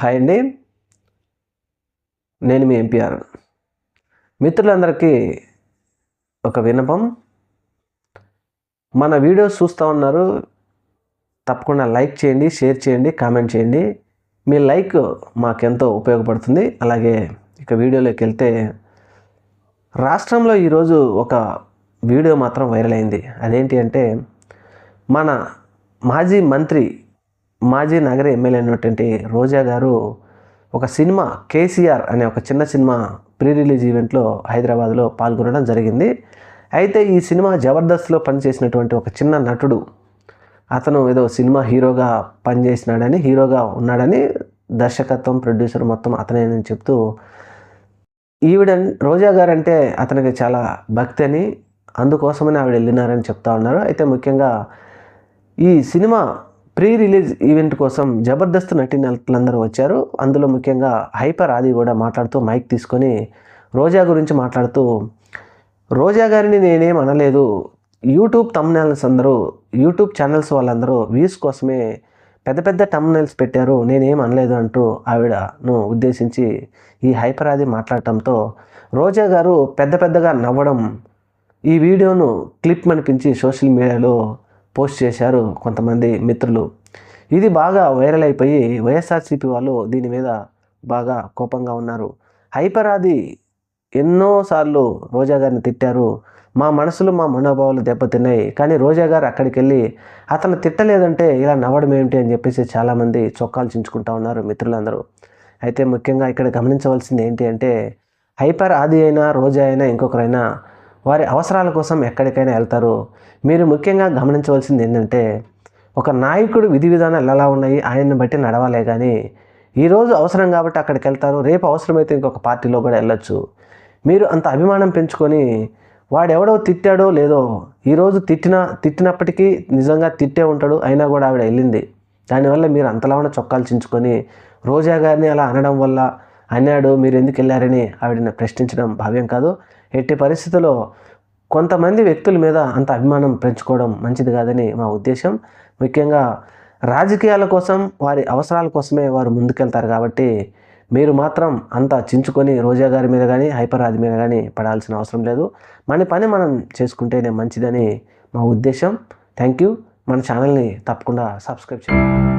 Hi అండి. నేను మీ MPR మిత్రులందరికీ ఒక విన్నపం. మన వీడియోస్ చూస్తూ ఉన్నారు. తప్పకుండా లైక్ చేయండి షేర్ చేయండి కామెంట్ చేయండి. మీ లైక్ మాకెంతో ఉపయోగపడుతుంది. అలాగే ఇక వీడియోలోకి వెళ్తే రాష్ట్రంలో ఈరోజు ఒక వీడియో మాత్రం వైరల్ అయింది. అదేంటి అంటే మన మాజీ మంత్రి మాజీ నగర ఎమ్మెల్యే అయినటువంటి రోజా గారు ఒక సినిమా కేసీఆర్ అనే ఒక చిన్న సినిమా ప్రీ రిలీజ్ ఈవెంట్లో హైదరాబాద్లో పాల్గొనడం జరిగింది. అయితే ఈ సినిమా జబర్దస్త్లో పనిచేసినటువంటి ఒక చిన్న నటుడు అతను ఏదో సినిమా హీరోగా పనిచేసినాడని హీరోగా ఉన్నాడని దర్శకత్వం ప్రొడ్యూసర్ మొత్తం అతనేనని చెప్తూ ఈవిడ రోజా గారు అంటే అతనికి చాలా భక్తి అని అందుకోసమని ఆవిడ వెళ్ళినారని చెప్తా ఉన్నారు. అయితే ముఖ్యంగా ఈ సినిమా ప్రీ రిలీజ్ ఈవెంట్ కోసం జబర్దస్త్ నటీనటులందరూ వచ్చారు. అందులో ముఖ్యంగా హైపర్ ఆది కూడా మాట్లాడుతూ మైక్ తీసుకొని రోజా గురించి మాట్లాడుతూ రోజా గారిని నేనేం అనలేదు. యూట్యూబ్ తమ్నైల్స్ అందరూ యూట్యూబ్ ఛానల్స్ వాళ్ళందరూ వ్యూస్ కోసమే పెద్ద పెద్ద తమ్నైల్స్ పెట్టారు. నేనేం అనలేదు అంటూ ఆవిడను ఉద్దేశించి ఈ హైపర్ ఆది మాట్లాడటంతో రోజా గారు పెద్ద పెద్దగా నవ్వడం ఈ వీడియోను క్లిప్ అనిపించి సోషల్ మీడియాలో పోస్ట్ చేశారు కొంతమంది మిత్రులు. ఇది బాగా వైరల్ అయిపోయి వైఎస్ఆర్సీపీ వాళ్ళు దీని మీద బాగా కోపంగా ఉన్నారు. హైపర్ ఆది ఎన్నోసార్లు రోజా గారిని తిట్టారు. మా మనసులు మా మనోభావాలు దెబ్బతిన్నాయి. కానీ రోజా గారు అక్కడికి వెళ్ళి అతను తిట్టలేదంటే ఇలా నవ్వడం ఏమిటి? అని చెప్పేసి చాలామంది చొక్కాలు చించుకుంటా ఉన్నారు మిత్రులందరూ. అయితే ముఖ్యంగా ఇక్కడ గమనించవలసింది ఏంటి అంటే హైపర్ ఆది అయినా రోజా అయినా ఇంకొకరైనా వారి అవసరాల కోసం ఎక్కడికైనా వెళ్తారు. మీరు ముఖ్యంగా గమనించవలసింది ఏంటంటే ఒక నాయకుడు విధి విధానాలు ఎలా ఉన్నాయి ఆయన్ని బట్టి నడవాలే కానీ ఈరోజు అవసరం కాబట్టి అక్కడికి వెళ్తారు రేపు అవసరమైతే ఇంకొక పార్టీలో కూడా వెళ్ళొచ్చు. మీరు అంత అభిమానం పెంచుకొని వాడెవడో తిట్టాడో లేదో ఈరోజు తిట్టిన తిట్టినప్పటికీ నిజంగా తిట్టే ఉంటాడు అయినా కూడా ఆవిడ వెళ్ళింది. దానివల్ల మీరు అంతలా ఉన్న చొక్కాలు చించుకొని రోజా గారిని అలా అనడం వల్ల అన్నాడు మీరు ఎందుకు వెళ్ళారని ఆవిడని ప్రశ్నించడం భావ్యం కాదు. ఎట్టి పరిస్థితుల్లో కొంతమంది వ్యక్తుల మీద అంత అభిమానం పెంచుకోవడం మంచిది కాదని మా ఉద్దేశం. ముఖ్యంగా రాజకీయాల కోసం వారి అవసరాల కోసమే వారు ముందుకెళ్తారు కాబట్టి మీరు మాత్రం అంతా చించుకొని రోజా గారి మీద కానీ హైపర్ ఆది మీద కానీ పడాల్సిన అవసరం లేదు. మన పని మనం చేసుకుంటేనే మంచిదని మా ఉద్దేశం. Thank you. మన ఛానల్ని తప్పకుండా సబ్స్క్రైబ్ చేయండి.